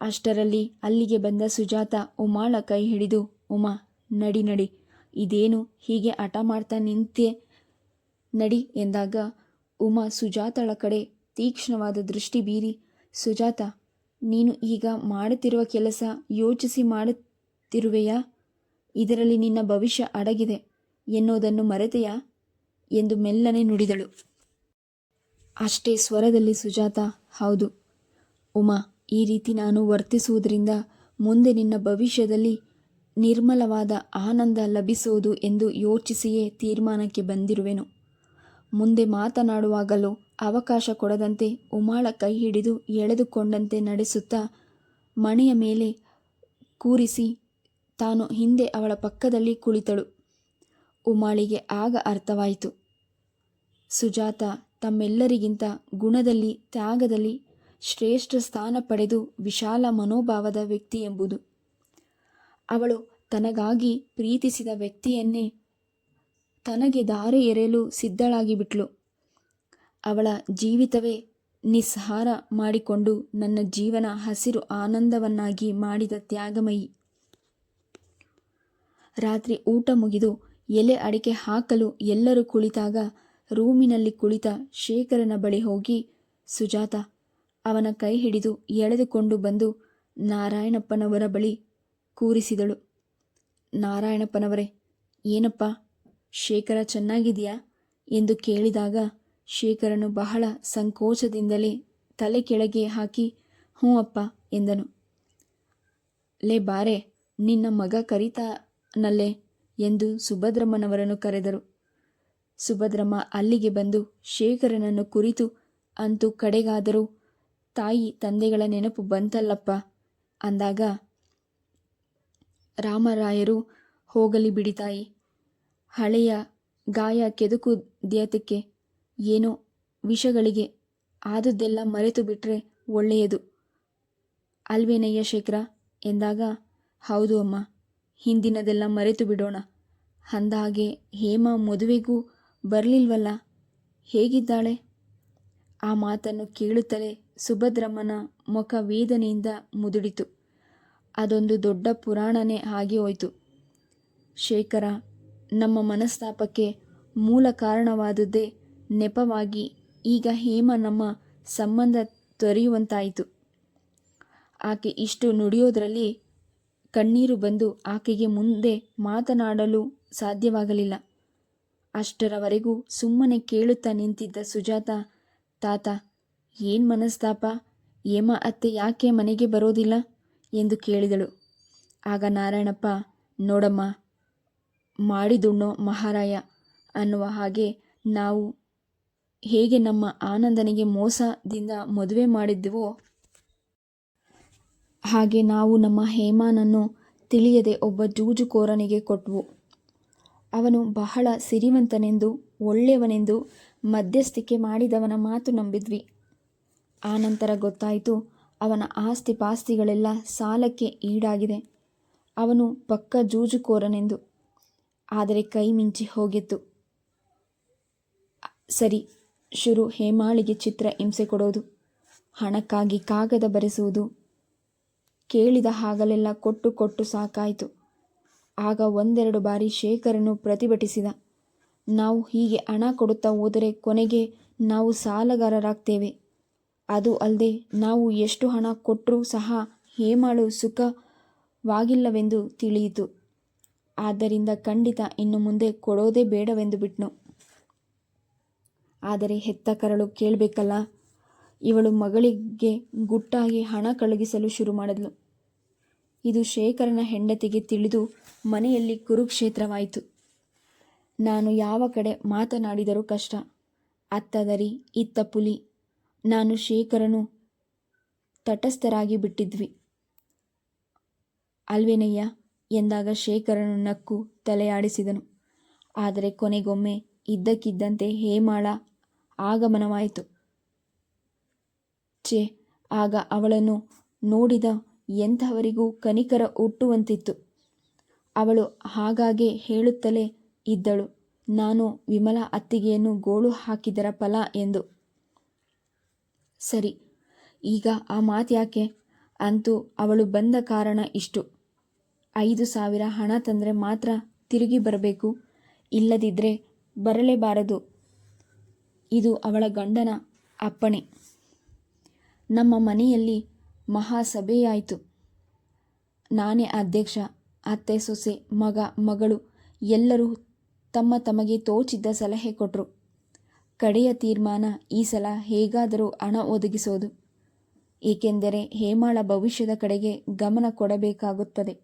ಅಷ್ಟರಲ್ಲಿ ಅಲ್ಲಿಗೆ ಬಂದ ಸುಜಾತ ಉಮಾಳ ಕೈ ಹಿಡಿದು, ಉಮಾ, ನಡಿ ನಡಿ, ಇದೇನು ಹೀಗೆ ಹಠ ಮಾಡ್ತಾ ನಿಂತೆ ನಡಿ ಎಂದಾಗ, ಉಮಾ, ಸುಜಾತಳ ಕಡೆ ತೀಕ್ಷ್ಣವಾದ ದೃಷ್ಟಿ ಬೀರಿ, ಸುಜಾತ ನೀನು ಈಗ ಮಾಡುತ್ತಿರುವ ಕೆಲಸ ಯೋಚಿಸಿ ಮಾಡುತ್ತಿರುವೆಯಾ? ಇದರಲ್ಲಿ ನಿನ್ನ ಭವಿಷ್ಯ ಅಡಗಿದೆ ಎನ್ನುವುದನ್ನು ಮರೆತೆಯಾ? ಎಂದು ಮೆಲ್ಲನೆ ನುಡಿದಳು. ಅಷ್ಟೇ ಸ್ವರದಲ್ಲಿ ಸುಜಾತ, ಹೌದು. ಉಮಾ, ಈ ರೀತಿ ನಾನು ವರ್ತಿಸುವುದರಿಂದ ಮುಂದೆ ನಿನ್ನ ಭವಿಷ್ಯದಲ್ಲಿ ನಿರ್ಮಲವಾದ ಆನಂದ ಲಭಿಸುವುದು ಎಂದು ಯೋಚಿಸಿಯೇ ತೀರ್ಮಾನಕ್ಕೆ ಬಂದಿರುವೆನು. ಮುಂದೆ ಮಾತನಾಡುವಾಗಲೂ ಅವಕಾಶ ಕೊಡದಂತೆ ಉಮಾಳ ಕೈ ಹಿಡಿದು ಎಳೆದುಕೊಂಡಂತೆ ನಡೆಸುತ್ತಾ ಮಣೆಯ ಮೇಲೆ ಕೂರಿಸಿ ತಾನು ಹಿಂದೆ ಅವಳ ಪಕ್ಕದಲ್ಲಿ ಕುಳಿತಳು. ಉಮಾಳಿಗೆ ಆಗ ಅರ್ಥವಾಯಿತು. ಸುಜಾತ ತಮ್ಮೆಲ್ಲರಿಗಿಂತ ಗುಣದಲ್ಲಿ ತ್ಯಾಗದಲ್ಲಿ ಶ್ರೇಷ್ಠ ಸ್ಥಾನ ಪಡೆದು ವಿಶಾಲ ಮನೋಭಾವದ ವ್ಯಕ್ತಿ ಎಂಬುದು. ಅವಳು ತನಗಾಗಿ ಪ್ರೀತಿಸಿದ ವ್ಯಕ್ತಿಯನ್ನೇ ತನಗೆ ದಾರಿ ಎರೆಯಲು ಸಿದ್ಧಳಾಗಿ ಬಿಟ್ಲು ಅವಳ ಜೀವಿತವೇ ನಿಸ್ಸಾರ ಮಾಡಿಕೊಂಡು ನನ್ನ ಜೀವನ ಹಸಿರು ಆನಂದವನ್ನಾಗಿ ಮಾಡಿದ ತ್ಯಾಗಮಯಿ. ರಾತ್ರಿ ಊಟ ಮುಗಿದು ಎಲೆ ಅಡಿಕೆ ಹಾಕಲು ಎಲ್ಲರೂ ಕುಳಿತಾಗ ರೂಮಿನಲ್ಲಿ ಕುಳಿತ ಶೇಖರನ ಬಳಿ ಹೋಗಿ, ಸುಜಾತ, ಅವನ ಕೈ ಹಿಡಿದು ಎಳೆದುಕೊಂಡು ಬಂದು ನಾರಾಯಣಪ್ಪನವರ ಬಳಿ ಕೂರಿಸಿದಳು. ನಾರಾಯಣಪ್ಪನವರೇ, ಏನಪ್ಪ, ಶೇಖರ ಚೆನ್ನಾಗಿದೆಯಾ? ಎಂದು ಕೇಳಿದಾಗ ಶೇಖರನು ಬಹಳ ಸಂಕೋಚದಿಂದಲೇ ತಲೆ ಕೆಳಗೆ ಹಾಕಿ, ಹ್ಞೂ ಅಪ್ಪ, ಎಂದನು. ಲೇ ಬಾರೆ, ನಿನ್ನ ಮಗ ಕರೀತಾನಲ್ಲೇ, ಎಂದು ಸುಭದ್ರಮ್ಮನವರನ್ನು ಕರೆದರು. ಸುಭದ್ರಮ್ಮ ಅಲ್ಲಿಗೆ ಬಂದು ಶೇಖರನನ್ನು ಕುರಿತು, ಅಂತೂ ಕಡೆಗಾದರೂ ತಾಯಿ ತಂದೆಗಳ ನೆನಪು ಬಂತಲ್ಲಪ್ಪ, ಅಂದಾಗ, ರಾಮರಾಯರು ಹೋಗಲಿ ಬಿಡಿ ತಾಯಿ, ಹಳೆಯ ಗಾಯ ಕೆದುಕುದ್ಯತಕ್ಕೆ ಏನೋ ವಿಷಗಳಿಗೆ ಆದದ್ದೆಲ್ಲ ಮರೆತು ಬಿಟ್ಟರೆ ಒಳ್ಳೆಯದು. ಅಲ್ವೇನಯ್ಯ ಶೇಖರ? ಎಂದಾಗ, ಹೌದು ಅಮ್ಮ, ಹಿಂದಿನದೆಲ್ಲ ಮರೆತು ಬಿಡೋಣ. ಅಂದಹಾಗೆ, ಹೇಮ ಮದುವೆಗೂ ಬರಲಿಲ್ವಲ್ಲ? ಹೇಗಿದ್ದಾಳೆ? ಆ ಮಾತನ್ನು ಕೇಳುತ್ತಲೇ ಸುಭದ್ರಮ್ಮನ ಮುಖ ವೇದನೆಯಿಂದ ಮುದುಡಿತು. ಅದೊಂದು ದೊಡ್ಡ ಪುರಾಣನೇ ಆಗಿ ಹೋಯಿತು. ಶೇಖರ, ನಮ್ಮ ಮನಸ್ತಾಪಕ್ಕೆ ಮೂಲ ಕಾರಣವಾದುದೇ ನೆಪವಾಗಿ ಈಗ ಹೇಮ ನಮ್ಮ ಸಂಬಂಧ ತೊರೆಯುವಂತಾಯಿತು. ಆಕೆ ಇಷ್ಟು ನುಡಿಯೋದರಲ್ಲಿ ಕಣ್ಣೀರು ಬಂದು ಆಕೆಗೆ ಮುಂದೆ ಮಾತನಾಡಲು ಸಾಧ್ಯವಾಗಲಿಲ್ಲ. ಅಷ್ಟರವರೆಗೂ ಸುಮ್ಮನೆ ಕೇಳುತ್ತಾ ನಿಂತಿದ್ದ ಸುಜಾತ, ತಾತ, ಏನು ಮನಸ್ತಾಪ? ಹೇಮ ಅತ್ತೆ ಯಾಕೆ ಮನೆಗೆ ಬರೋದಿಲ್ಲ? ಎಂದು ಕೇಳಿದಳು. ಆಗ, ನಾರಾಯಣಪ್ಪ, ನೋಡಮ್ಮ, ಮಾಡಿದುಣ್ಣೋ ಮಹಾರಾಯ ಅನ್ನುವ ಹಾಗೆ ನಾವು ಹೇಗೆ ನಮ್ಮ ಆನಂದನಿಗೆ ಮೋಸದಿಂದ ಮದುವೆ ಮಾಡಿದ್ದೆವೋ ಹಾಗೆ ನಾವು ನಮ್ಮ ಹೇಮಾನನ್ನು ತಿಳಿಯದೆ ಒಬ್ಬ ಜೂಜುಕೋರನಿಗೆ ಕೊಟ್ವು. ಅವನು ಬಹಳ ಸಿರಿವಂತನೆಂದು, ಒಳ್ಳೆಯವನೆಂದು ಮಧ್ಯಸ್ಥಿಕೆ ಮಾಡಿದವನ ಮಾತು ನಂಬಿದ್ವಿ. ಆನಂತರ ಗೊತ್ತಾಯಿತು, ಅವನ ಆಸ್ತಿ ಪಾಸ್ತಿಗಳೆಲ್ಲ ಸಾಲಕ್ಕೆ ಈಡಾಗಿದೆ. ಅವನು ಪಕ್ಕ ಜೂಜುಕೋರನೆಂದು, ಆದರೆ ಕೈ ಮಿಂಚಿ ಹೋಗಿತ್ತು ಸರಿ ಶುರು ಹೇಮಾಳಿಗೆ ಚಿತ್ರ ಹಿಂಸೆ ಕೊಡೋದು, ಹಣಕ್ಕಾಗಿ ಕಾಗದ ಬರೆಸುವುದು. ಕೇಳಿದ ಹಾಗಲೆಲ್ಲ ಕೊಟ್ಟು ಕೊಟ್ಟು ಸಾಕಾಯಿತು. ಆಗ ಒಂದೆರಡು ಬಾರಿ ಶೇಖರನು ಪ್ರತಿಭಟಿಸಿದ, ನಾವು ಹೀಗೆ ಹಣ ಕೊಡುತ್ತಾ ಹೋದರೆ ಕೊನೆಗೆ ನಾವು ಸಾಲಗಾರರಾಗ್ತೇವೆ. ಅದು ಅಲ್ಲದೆ ನಾವು ಎಷ್ಟು ಹಣ ಕೊಟ್ಟರೂ ಸಹ ಹೇಮಾಳು ಸುಖವಾಗಿಲ್ಲವೆಂದು ತಿಳಿಯಿತು. ಆದ್ದರಿಂದ ಖಂಡಿತ ಇನ್ನು ಮುಂದೆ ಕೊಡೋದೇ ಬೇಡವೆಂದು ಬಿಟ್ನು. ಆದರೆ ಹೆತ್ತ ಕರಳು ಕೇಳಬೇಕಲ್ಲ. ಇವಳು ಮಗಳಿಗೆ ಗುಟ್ಟಾಗಿ ಹಣ ಕಳುಗಿಸಲು ಶುರು ಮಾಡಿದ್ಲು. ಇದು ಶೇಖರನ ಹೆಂಡತಿಗೆ ತಿಳಿದು ಮನೆಯಲ್ಲಿ ಕುರುಕ್ಷೇತ್ರವಾಯಿತು. ನಾನು ಯಾವ ಕಡೆ ಮಾತನಾಡಿದರೂ ಕಷ್ಟ. ಅತ್ತದರಿ ಇತ್ತ ಪುಲಿ. ನಾನು ಶೇಖರನು ತಟಸ್ಥರಾಗಿ ಬಿಟ್ಟಿದ್ವಿ. ಅಲ್ವೇನಯ್ಯ? ಎಂದಾಗ ಶೇಖರನು ನಕ್ಕು ತಲೆಯಾಡಿಸಿದನು. ಆದರೆ ಕೊನೆಗೊಮ್ಮೆ ಇದ್ದಕ್ಕಿದ್ದಂತೆ ಹೇಮಾಳ ಆಗಮನವಾಯಿತು. ಛೆ, ಆಗ ಅವಳನ್ನು ನೋಡಿದ ಎಂಥವರಿಗೂ ಕನಿಕರ ಹುಟ್ಟುವಂತಿತ್ತು. ಅವಳು ಹಾಗಾಗೆ ಹೇಳುತ್ತಲೇ ಇದ್ದಳು, ನಾನು ವಿಮಲ ಅತ್ತಿಗೆಯನ್ನು ಗೋಳು ಹಾಕಿದರ ಫಲ ಎಂದು. ಸರಿ, ಈಗ ಆ ಮಾತ್ಯಾಕೆ ಅಂತೂ ಅವಳು ಬಂದ ಕಾರಣ ಇಷ್ಟು. ಐದು ಸಾವಿರ ಹಣ ತಂದರೆ ಮಾತ್ರ ತಿರುಗಿ ಬರಬೇಕು. ಇಲ್ಲದಿದ್ದರೆ ಬರಲೇಬಾರದು. ಇದು ಅವಳ ಗಂಡನ ಅಪ್ಪಣೆ. ನಮ್ಮ ಮನೆಯಲ್ಲಿ ಮಹಾಸಭೆಯಾಯಿತು. ನಾನೇ ಅಧ್ಯಕ್ಷ, ಅತ್ತೆ, ಸೊಸೆ, ಮಗ, ಮಗಳು ಎಲ್ಲರೂ ತಮ್ಮ ತಮಗೆ ತೋಚಿದ್ದ ಸಲಹೆ ಕೊಟ್ಟರು ಕಡೆಯ ತೀರ್ಮಾನ ಈ ಸಲ ಹೇಗಾದರೂ ಹಣ ಒದಗಿಸೋದು. ಏಕೆಂದರೆ ಹೇಮಾಳ ಭವಿಷ್ಯದ ಕಡೆಗೆ ಗಮನ ಕೊಡಬೇಕಾಗುತ್ತದೆ.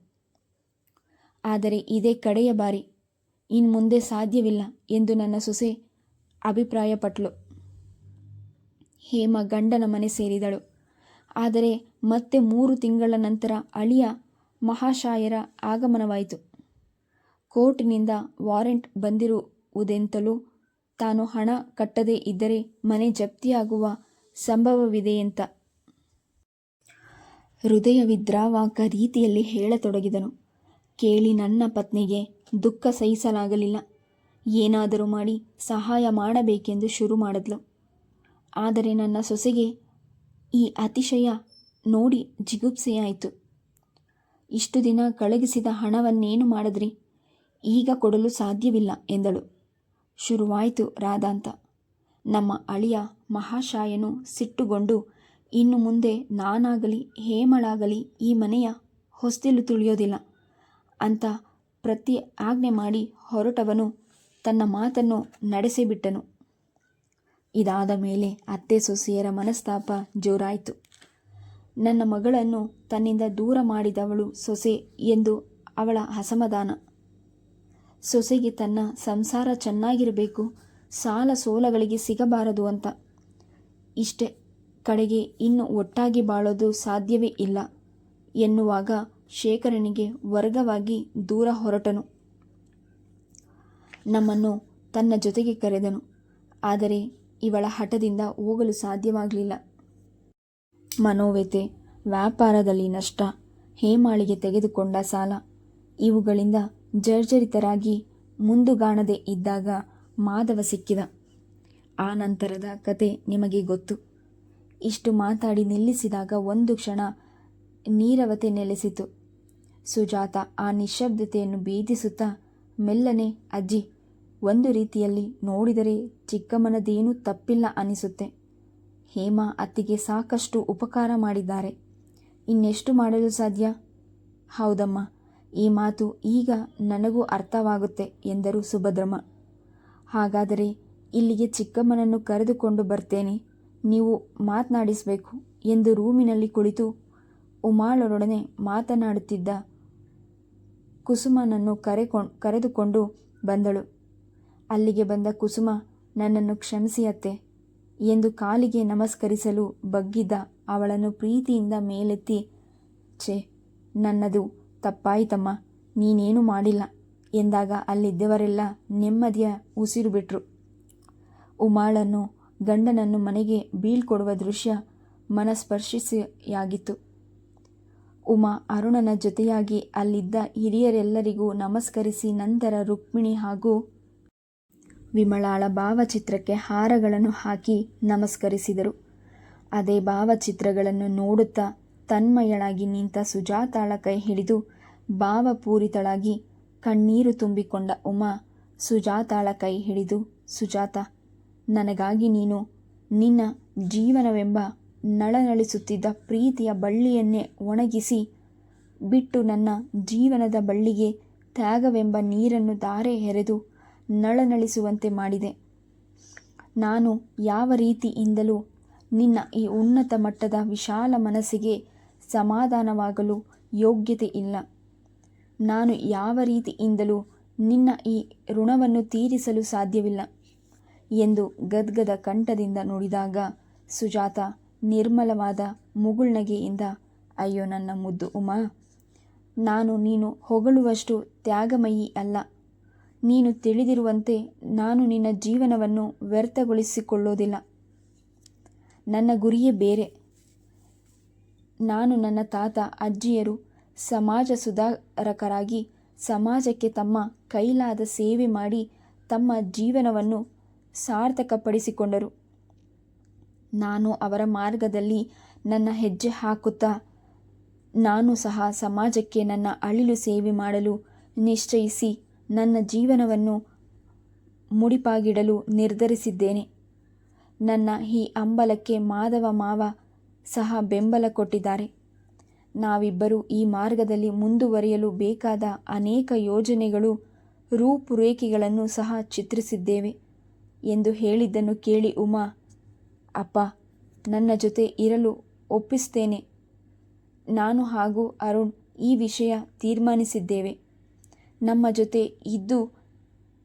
ಆದರೆ ಇದೇ ಕಡೆಯ ಬಾರಿ, ಇನ್ಮುಂದೆ ಸಾಧ್ಯವಿಲ್ಲ ಎಂದು ನನ್ನ ಸೊಸೆ ಅಭಿಪ್ರಾಯಪಟ್ಟಳು ಹೇಮ ಗಂಡನ ಮನೆ ಸೇರಿದಳು. ಆದರೆ ಮತ್ತೆ ಮೂರು ತಿಂಗಳ ನಂತರ ಅಳಿಯ ಮಹಾಶಾಯರ ಆಗಮನವಾಯಿತು. ಕೋರ್ಟಿನಿಂದ ವಾರೆಂಟ್ ಬಂದಿರುವುದೆಂತಲೂ ತಾನು ಹಣ ಕಟ್ಟದೇ ಇದ್ದರೆ ಮನೆ ಜಪ್ತಿಯಾಗುವ ಸಂಭವವಿದೆಯಂತ ಹೃದಯ ವಿದ್ರಾವಕ ರೀತಿಯಲ್ಲಿ ಹೇಳತೊಡಗಿದನು. ಕೇಳಿ ನನ್ನ ಪತ್ನಿಗೆ ದುಃಖ ಸಹಿಸಲಾಗಲಿಲ್ಲ. ಏನಾದರೂ ಮಾಡಿ ಸಹಾಯ ಮಾಡಬೇಕೆಂದು ಶುರು ಮಾಡಿದ್ಲು. ಆದರೆ ನನ್ನ ಸೊಸೆಗೆ ಈ ಅತಿಶಯ ನೋಡಿ ಜಿಗುಪ್ಸೆಯಾಯಿತು. ಇಷ್ಟು ದಿನ ಕಳಗಿಸಿದ ಹಣವನ್ನೇನು ಮಾಡಿದ್ರಿ? ಈಗ ಕೊಡಲು ಸಾಧ್ಯವಿಲ್ಲ ಎಂದಳು. ಶುರುವಾಯಿತು ರಾಧಾಂತ. ನಮ್ಮ ಅಳಿಯ ಮಹಾಶಾಯನು ಸಿಟ್ಟುಗೊಂಡು, ಇನ್ನು ಮುಂದೆ ನಾನಾಗಲಿ ಹೇಮಳಾಗಲಿ ಈ ಮನೆಯ ಹೊಸ್ತಿಲು ತುಳಿಯೋದಿಲ್ಲ. ಅಂತ ಪ್ರತಿ ಆಜ್ಞೆ ಮಾಡಿ ಹೊರಟವನು ತನ್ನ ಮಾತನ್ನು ನಡೆಸಿಬಿಟ್ಟನು. ಇದಾದ ಮೇಲೆ ಅತ್ತೆ ಸೊಸೆಯರ ಮನಸ್ತಾಪ ಜೋರಾಯಿತು. ನನ್ನ ಮಗಳನ್ನು ತನ್ನಿಂದ ದೂರ ಮಾಡಿದವಳು ಸೊಸೆ ಎಂದು ಅವಳ ಅಸಮಾಧಾನ. ಸೊಸೆಗೆ ತನ್ನ ಸಂಸಾರ ಚೆನ್ನಾಗಿರಬೇಕು, ಸಾಲ ಸೋಲಗಳಿಗೆ ಸಿಗಬಾರದು ಅಂತ. ಇಷ್ಟೇ, ಕಡೆಗೆ ಇನ್ನು ಒಟ್ಟಾಗಿ ಬಾಳೋದು ಸಾಧ್ಯವೇ ಇಲ್ಲ ಎನ್ನುವಾಗ ಶೇಖರನಿಗೆ ವರ್ಗವಾಗಿ ದೂರ ಹೊರಟನು. ನಮ್ಮನ್ನು ತನ್ನ ಜೊತೆಗೆ ಕರೆದನು. ಆದರೆ ಇವಳ ಹಠದಿಂದ ಹೋಗಲು ಸಾಧ್ಯವಾಗಲಿಲ್ಲ. ಮನೋವ್ಯತೆ ವ್ಯಾಪಾರದಲ್ಲಿ ನಷ್ಟ, ಹೇಮಾಳಿಗೆ ತೆಗೆದುಕೊಂಡ ಸಾಲ, ಇವುಗಳಿಂದ ಜರ್ಜರಿತರಾಗಿ ಮುಂದುಗಾಣದೆ ಇದ್ದಾಗ ಮಾಧವ ಸಿಕ್ಕಿದ. ಆ ನಂತರದ ಕತೆ ನಿಮಗೆ ಗೊತ್ತು. ಇಷ್ಟು ಮಾತಾಡಿ ನಿಲ್ಲಿಸಿದಾಗ ಒಂದು ಕ್ಷಣ ನೀರವತೆ ನೆಲೆಸಿತು. ಸುಜಾತ ಆ ನಿಶ್ಶಬ್ದತೆಯನ್ನು ಭೇದಿಸುತ್ತಾ, ಮೆಲ್ಲನೆ ಅಜ್ಜಿ ಒಂದು ರೀತಿಯಲ್ಲಿ ನೋಡಿದರೆ ಚಿಕ್ಕಮ್ಮನದೇನೂ ತಪ್ಪಿಲ್ಲ ಅನಿಸುತ್ತೆ. ಹೇಮಾ ಅತ್ತಿಗೆ ಸಾಕಷ್ಟು ಉಪಕಾರ ಮಾಡಿದ್ದಾರೆ. ಇನ್ನೆಷ್ಟು ಮಾಡಲು ಸಾಧ್ಯ? ಹೌದಮ್ಮ, ಈ ಮಾತು ಈಗ ನನಗೂ ಅರ್ಥವಾಗುತ್ತೆ ಎಂದರು ಸುಭದ್ರಮ್ಮ. ಹಾಗಾದರೆ ಇಲ್ಲಿಗೆ ಚಿಕ್ಕಮ್ಮನನ್ನು ಕರೆದುಕೊಂಡು ಬರ್ತೇನೆ. ನೀವು ಮಾತನಾಡಿಸಬೇಕು ಎಂದು ರೂಮಿನಲ್ಲಿ ಕುಳಿತು ಉಮಾಳರೊಡನೆ ಮಾತನಾಡುತ್ತಿದ್ದ ಕುಸುಮನನ್ನು ಕರೆಕೊ, ಕರೆದುಕೊಂಡು ಬಂದಳು. ಅಲ್ಲಿಗೆ ಬಂದ ಕುಸುಮ ನನ್ನನ್ನು ಕ್ಷಮಿಸಿಯತ್ತೆ ಎಂದು ಕಾಲಿಗೆ ನಮಸ್ಕರಿಸಲು ಬಗ್ಗಿದ್ದ ಅವಳನ್ನು ಪ್ರೀತಿಯಿಂದ ಮೇಲೆತ್ತಿ, ಛೇ, ನನ್ನದು ತಪ್ಪಾಯಿತಮ್ಮ, ನೀನೇನು ಮಾಡಿಲ್ಲ ಎಂದಾಗ ಅಲ್ಲಿದ್ದವರೆಲ್ಲ ನೆಮ್ಮದಿಯ ಉಸಿರು ಬಿಟ್ರು. ಉಮಾಳನ್ನು, ಗಂಡನನ್ನು ಮನೆಗೆ ಬೀಳ್ಕೊಡುವ ದೃಶ್ಯ ಮನಸ್ಪರ್ಶಿಸಿಯಾಗಿತ್ತು. ಉಮಾ ಅರುಣನ ಜೊತೆಯಾಗಿ ಅಲ್ಲಿದ್ದ ಹಿರಿಯರೆಲ್ಲರಿಗೂ ನಮಸ್ಕರಿಸಿ ನಂತರ ರುಕ್ಮಿಣಿ ಹಾಗೂ ವಿಮಲಾಳ ಭಾವಚಿತ್ರಕ್ಕೆ ಹಾರಗಳನ್ನು ಹಾಕಿ ನಮಸ್ಕರಿಸಿದರು. ಅದೇ ಭಾವಚಿತ್ರಗಳನ್ನು ನೋಡುತ್ತಾ ತನ್ಮಯಳಾಗಿ ನಿಂತ ಸುಜಾತಾಳ ಕೈ ಹಿಡಿದು ಭಾವಪೂರಿತಳಾಗಿ ಕಣ್ಣೀರು ತುಂಬಿಕೊಂಡ ಉಮಾ ಸುಜಾತಾಳ ಕೈ ಹಿಡಿದು, ಸುಜಾತ, ನನಗಾಗಿ ನೀನು ನಿನ್ನ ಜೀವನವೆಂಬ ನಳನಳಿಸುತ್ತಿದ್ದ ಪ್ರೀತಿಯ ಬಳ್ಳಿಯನ್ನೇ ಒಣಗಿಸಿ ಬಿಟ್ಟು ನನ್ನ ಜೀವನದ ಬಳ್ಳಿಗೆ ತ್ಯಾಗವೆಂಬ ನೀರನ್ನು ಧಾರೆ ಎರೆದು ನಳನಳಿಸುವಂತೆ ಮಾಡಿದೆ. ನಾನು ಯಾವ ರೀತಿಯಿಂದಲೂ ನಿನ್ನ ಈ ಉನ್ನತ ಮಟ್ಟದ ವಿಶಾಲ ಮನಸ್ಸಿಗೆ ಸಮಾಧಾನವಾಗಲು ಯೋಗ್ಯತೆ ಇಲ್ಲ. ನಾನು ಯಾವ ರೀತಿಯಿಂದಲೂ ನಿನ್ನ ಈ ಋಣವನ್ನು ತೀರಿಸಲು ಸಾಧ್ಯವಿಲ್ಲ ಎಂದು ಗದ್ಗದ ಕಂಠದಿಂದ ನುಡಿದಾಗ ಸುಜಾತ ನಿರ್ಮಲವಾದ ಮುಗುಳ್ನಗೆಯಿಂದ ಅಯ್ಯೋ ನನ್ನ ಮುದ್ದು ಉಮಾ! ನಾನು ನೀನು ಹೊಗಳುವಷ್ಟು ತ್ಯಾಗಮಯಿ ಅಲ್ಲ. ನೀನು ತಿಳಿದಿರುವಂತೆ ನಾನು ನಿನ್ನ ಜೀವನವನ್ನು ವ್ಯರ್ಥಗೊಳಿಸಿಕೊಳ್ಳೋದಿಲ್ಲ. ನನ್ನ ಗುರಿಯೇ ಬೇರೆ. ನಾನು ನನ್ನ ತಾತ, ಅಜ್ಜಿಯರು, ಸಮಾಜ ಸುಧಾರಕರಾಗಿ ಸಮಾಜಕ್ಕೆ ತಮ್ಮ ಕೈಲಾದ ಸೇವೆ ಮಾಡಿ ತಮ್ಮ ಜೀವನವನ್ನು ಸಾರ್ಥಕಪಡಿಸಿಕೊಂಡರು. ನಾನು ಅವರ ಮಾರ್ಗದಲ್ಲಿ ನನ್ನ ಹೆಜ್ಜೆ ಹಾಕುತ್ತಾ, ನಾನು ಸಹ ಸಮಾಜಕ್ಕೆ ನನ್ನ ಅಳಿಲು ಸೇವೆ ಮಾಡಲು ನಿಶ್ಚಯಿಸಿ ನನ್ನ ಜೀವನವನ್ನು ಮುಡಿಪಾಗಿಡಲು ನಿರ್ಧರಿಸಿದ್ದೇನೆ. ನನ್ನ ಈ ಅಂಬಲಕ್ಕೆ ಮಾಧವ ಮಾವ ಸಹ ಬೆಂಬಲ ಕೊಟ್ಟಿದ್ದಾರೆ. ನಾವಿಬ್ಬರು ಈ ಮಾರ್ಗದಲ್ಲಿ ಮುಂದುವರಿಯಲು ಬೇಕಾದ ಅನೇಕ ಯೋಜನೆಗಳು, ರೂಪುರೇಖೆಗಳನ್ನು ಸಹ ಚಿತ್ರಿಸಿದ್ದೇವೆ ಎಂದು ಹೇಳಿದ್ದನ್ನು ಕೇಳಿ ಉಮಾ, ಅಪ್ಪ, ನನ್ನ ಜೊತೆ ಇರಲು ಒಪ್ಪಿಸ್ತೇನೆ. ನಾನು ಹಾಗೂ ಅರುಣ್ ಈ ವಿಷಯ ತೀರ್ಮಾನಿಸಿದ್ದೇವೆ. ನಮ್ಮ ಜೊತೆ ಇದ್ದು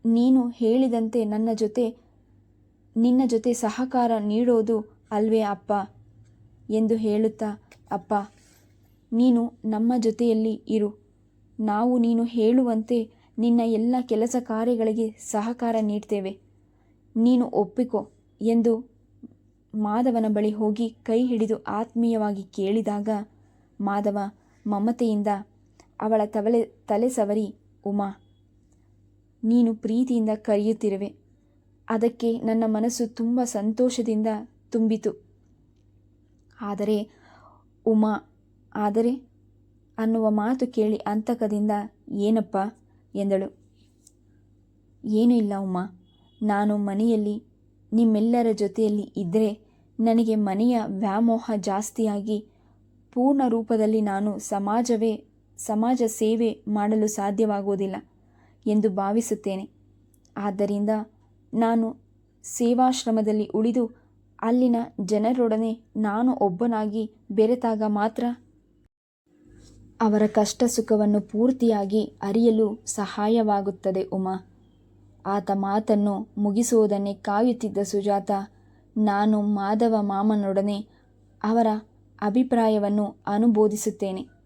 ನೀನು ಹೇಳಿದಂತೆ ನನ್ನ ಜೊತೆ, ನಿನ್ನ ಜೊತೆ ಸಹಕಾರ ನೀಡೋದು ಅಲ್ವೇ ಅಪ್ಪ? ಎಂದು ಹೇಳುತ್ತಾ, ಅಪ್ಪ, ನೀನು ನಮ್ಮ ಜೊತೆಯಲ್ಲಿ ಇರು. ನಾವು ನೀನು ಹೇಳುವಂತೆ ನಿನ್ನ ಎಲ್ಲ ಕೆಲಸ ಕಾರ್ಯಗಳಿಗೆ ಸಹಕಾರ ನೀಡ್ತೇವೆ. ನೀನು ಒಪ್ಪಿಕೋ ಎಂದು ಮಾಧವನ ಬಳಿ ಹೋಗಿ ಕೈ ಹಿಡಿದು ಆತ್ಮೀಯವಾಗಿ ಕೇಳಿದಾಗ, ಮಾಧವ ಮಮತೆಯಿಂದ ಅವಳ ತವಲೆ ತಲೆ ಸವರಿ ಉಮಾ, ನೀನು ಪ್ರೀತಿಯಿಂದ ಕರೆಯುತ್ತಿರುವೆ. ಅದಕ್ಕೆ ನನ್ನ ಮನಸ್ಸು ತುಂಬ ಸಂತೋಷದಿಂದ ತುಂಬಿತು. ಆದರೆ, ಉಮಾ, ಆದರೆ ಅನ್ನುವ ಮಾತು ಕೇಳಿ ಅಂತಕದಿಂದ ಏನಪ್ಪ? ಎಂದಳು. ಏನೂ ಇಲ್ಲ ಉಮಾ. ನಾನು ಮನೆಯಲ್ಲಿ, ನಿಮ್ಮೆಲ್ಲರ ಜೊತೆಯಲ್ಲಿ ಇದ್ದರೆ ನನಗೆ ಮನೆಯ ವ್ಯಾಮೋಹ ಜಾಸ್ತಿಯಾಗಿ, ಪೂರ್ಣ ರೂಪದಲ್ಲಿ ನಾನು ಸಮಾಜವೇ ಸಮಾಜ ಸೇವೆ ಮಾಡಲು ಸಾಧ್ಯವಾಗುವುದಿಲ್ಲ ಎಂದು ಭಾವಿಸುತ್ತೇನೆ. ಆದ್ದರಿಂದ ನಾನು ಸೇವಾಶ್ರಮದಲ್ಲಿ ಉಳಿದು ಅಲ್ಲಿನ ಜನರೊಡನೆ ನಾನು ಒಬ್ಬನಾಗಿ ಬೆರೆತಾಗ ಮಾತ್ರ ಅವರ ಕಷ್ಟ ಸುಖವನ್ನು ಪೂರ್ತಿಯಾಗಿ ಅರಿಯಲು ಸಹಾಯವಾಗುತ್ತದೆ ಉಮಾ. ಆತ ಮಾತನ್ನು ಮುಗಿಸುವುದನ್ನೇ ಕಾಯುತ್ತಿದ್ದ ಸುಜಾತ, ನಾನು ಮಾಧವ ಮಾಮನೊಡನೆ ಅವರ ಅಭಿಪ್ರಾಯವನ್ನು ಅನುಮೋದಿಸುತ್ತೇನೆ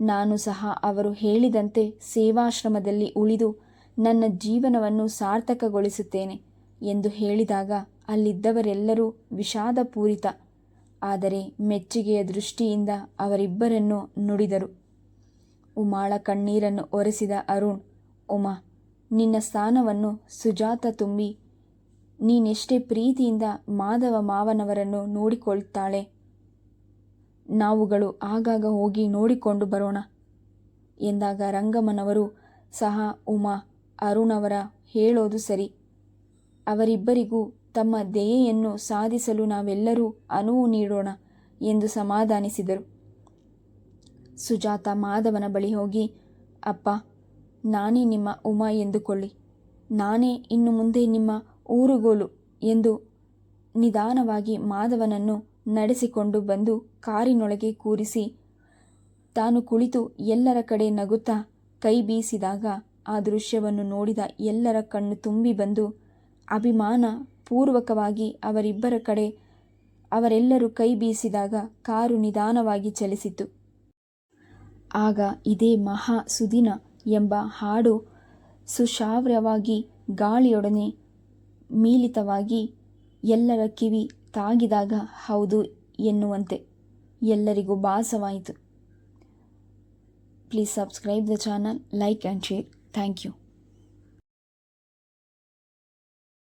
ನಾನು ಸಹ ಅವರು ಹೇಳಿದಂತೆ ಸೇವಾಶ್ರಮದಲ್ಲಿ ಉಳಿದು ನನ್ನ ಜೀವನವನ್ನು ಸಾರ್ಥಕಗೊಳಿಸುತ್ತೇನೆ ಎಂದು ಹೇಳಿದಾಗ ಅಲ್ಲಿದ್ದವರೆಲ್ಲರೂ ವಿಷಾದಪೂರಿತ. ಆದರೆ ಮೆಚ್ಚುಗೆಯ ದೃಷ್ಟಿಯಿಂದ ಅವರಿಬ್ಬರನ್ನು ನುಡಿದರು. ಉಮಾಳ ಕಣ್ಣೀರನ್ನು ಒರೆಸಿದ ಅರುಣ್, ಉಮಾ, ನಿನ್ನ ಸ್ಥಾನವನ್ನು ಸುಜಾತ ತುಂಬಿ, ನೀನೆಷ್ಟೇ ಪ್ರೀತಿಯಿಂದ ಮಾಧವ ಮಾವನವರನ್ನು ನೋಡಿಕೊಳ್ತಾಳೆ. ನಾವುಗಳು ಆಗಾಗ ಹೋಗಿ ನೋಡಿಕೊಂಡು ಬರೋಣ. ಎಂದಾಗ ರಂಗಮ್ಮನವರು, ಸಹ ಉಮಾ, ಅರುಣ್ ಅವರ ಹೇಳೋದು ಸರಿ. ಅವರಿಬ್ಬರಿಗೂ ತಮ್ಮ ದಯೆಯನ್ನು ಸಾಧಿಸಲು ನಾವೆಲ್ಲರೂ ಅನುವು ನೀಡೋಣ ಎಂದು ಸಮಾಧಾನಿಸಿದರು. ಸುಜಾತ ಮಾಧವನ ಬಳಿ ಹೋಗಿ, ಅಪ್ಪ, ನಾನೇ ನಿಮ್ಮ ಉಮಾ ಎಂದುಕೊಳ್ಳಿ. ನಾನೇ ಇನ್ನು ಮುಂದೆ ನಿಮ್ಮ ಊರುಗೋಲು ಎಂದು ನಿಧಾನವಾಗಿ ಮಾಧವನನ್ನು ನಡೆಸಿಕೊಂಡು ಬಂದು ಕಾರಿನೊಳಗೆ ಕೂರಿಸಿ. ತಾನು ಕುಳಿತು ಎಲ್ಲರ ಕಡೆ ನಗುತ್ತಾ ಕೈ ಬೀಸಿದಾಗ ಆ ದೃಶ್ಯವನ್ನು ನೋಡಿದ ಎಲ್ಲರ ಕಣ್ಣು ತುಂಬಿ ಬಂದು ಅಭಿಮಾನ ಪೂರ್ವಕವಾಗಿ ಅವರಿಬ್ಬರ ಕಡೆ ಅವರೆಲ್ಲರೂ ಕೈ ಬೀಸಿದಾಗ ಕಾರು ನಿಧಾನವಾಗಿ ಚಲಿಸಿತು. ಆಗ ಇದೇ ಮಹಾ ಸುದಿನ ಎಂಬ ಹಾಡು ಸುಶಾವ್ರವಾಗಿ ಗಾಳಿಯೊಡನೆ ಮೀಲಿತವಾಗಿ ಎಲ್ಲರ ಕಿವಿ ತಾಗಿದಾಗ ಹೌದು ಎನ್ನುವಂತೆ ಎಲ್ಲರಿಗೂ ಭಾಸವಾಯಿತು. Please subscribe the channel like and share thank you